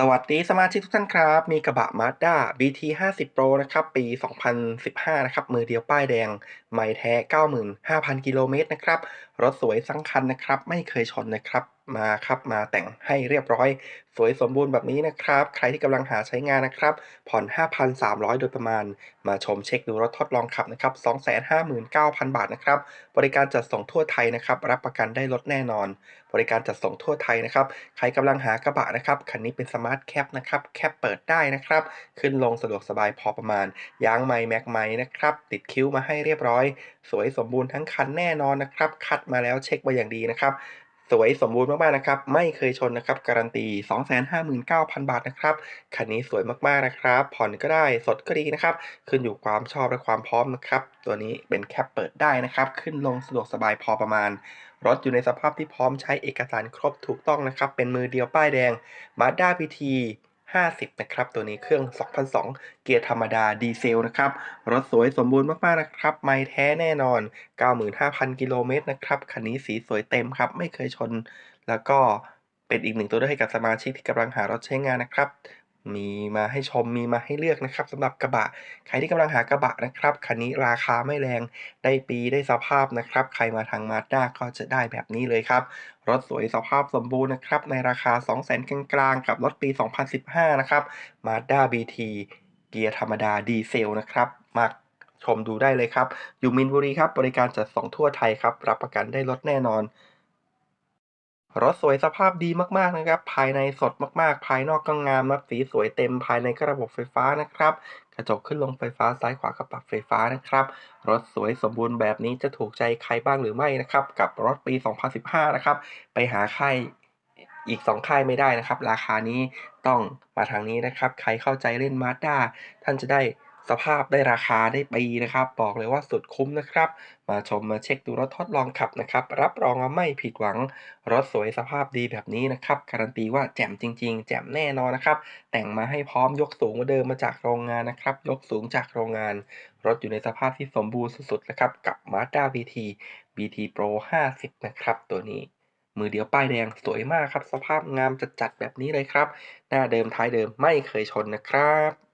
สวัสดีสมาชิกทุกท่านครับ มีกระบะ Mazda BT 50 Pro นะครับ ปี 2015 นะครับ มือเดียวป้ายแดง ไม่แท้ 95,000 กิโลเมตรนะครับ รถสวยสังคันนะครับ ไม่เคยชนนะครับ มาครับมาแต่งให้เรียบร้อย สวยสมบูรณ์แบบนี้นะครับ ใครที่กำลังหาใช้งานนะครับ ผ่อน 5,300 โดยประมาณ มาชมเช็คดูรถทดลองขับนะครับ 259,000 บาทนะครับ บริการจัดส่งทั่วไทยนะครับ รับประกันได้รถแน่นอน บริการจัดส่งทั่วไทยนะครับ ใครกำลังหากระบะนะครับ คันนี้เป็นสมาร์ทแคปนะครับ แคปเปิดได้นะครับ ขึ้นลงสะดวกสบายพอประมาณ ยางใหม่แม็กใหม่นะครับ ติดคิ้วมาให้เรียบร้อย สวยสมบูรณ์ทั้งคันแน่นอนนะครับ คัดมาแล้วเช็คมาอย่างดีนะครับ สวยสมบูรณ์มากๆนะครับ ไม่เคยชนนะครับการันตี 259,000 บาทนะครับคันนี้สวยมากๆนะครับ ผ่อนก็ได้สดก็ดีนะครับ ขึ้นอยู่ความชอบและความพร้อมนะครับ ตัวนี้เป็นแคปเปิดได้นะครับ ขึ้นลงสะดวกสบายพอประมาณ รถอยู่ในสภาพที่พร้อมใช้เอกสารครบถูกต้องนะครับ เป็นมือเดียวป้ายแดง Mazda PT 50 นะครับ ตัวนี้เครื่อง 2002 เกียร์ธรรมดาดีเซลนะครับ รถสวยสมบูรณ์มาก ๆ นะครับ ไม่แท้แน่นอน 95,000 กิโลเมตรนะครับ คันนี้สีสวยเต็มครับ ไม่เคยชน แล้วก็เป็นอีกหนึ่งตัวเลือกให้กับสมาชิกที่กำลังหารถใช้งานนะครับ มีมาให้ชมมีมาให้เลือกนะครับสำหรับกระบะ ใครที่กำลังหากระบะนะครับคันนี้ราคาไม่แรงได้ปีได้สภาพนะครับ ใครมาทาง Mazda ก็จะได้แบบนี้เลยครับ รถสวยสภาพสมบูรณ์นะครับ ในราคา 200,000กลางๆกับรถปี 2015 นะครับ Mazda BT เกียร์ธรรมดาดีเซลนะครับมาชมดูได้เลยครับ อยู่มินบุรีครับ บริการจัดส่งทั่วไทยครับ รับประกันได้รถแน่นอน รถสวยสภาพดีมากๆนะครับ ภายในสดมากๆ ภายนอกก็งามครับสีสวยเต็มภายในก็ระบบไฟฟ้านะครับ กระจกขึ้นลงไฟฟ้าซ้ายขวาก็ปรับไฟฟ้านะครับ รถสวยสมบูรณ์แบบนี้จะถูกใจใครบ้างหรือไม่นะครับ กับรถปี 2015 นะครับ ไปหาค่ายอีก 2 ค่ายไม่ได้นะครับ ราคานี้ต้องมาทางนี้นะครับ ใครเข้าใจเล่น Mazda ท่านจะได้ สภาพได้ราคาได้ปีนะครับ บอกเลยว่าสุดคุ้มนะครับ มาชมมาเช็คดูรถทดลองขับนะครับ รับรองว่าไม่ผิดหวัง รถสวยสภาพดีแบบนี้นะครับ การันตีว่าแจ่มจริง ๆ แจ่มแน่นอนนะครับ แต่งมาให้พร้อมยกสูงกว่าเดิมมาจากโรงงานนะครับ ยกสูงจากโรงงาน รถอยู่ในสภาพที่สมบูรณ์สุดๆนะครับ กับ Mazda BT BT Pro 50 นะครับตัวนี้มือเดียวป้ายแดงสวยมากครับ สภาพงามจัดๆแบบนี้เลยครับ หน้าเดิมท้ายเดิมไม่เคยชนนะครับ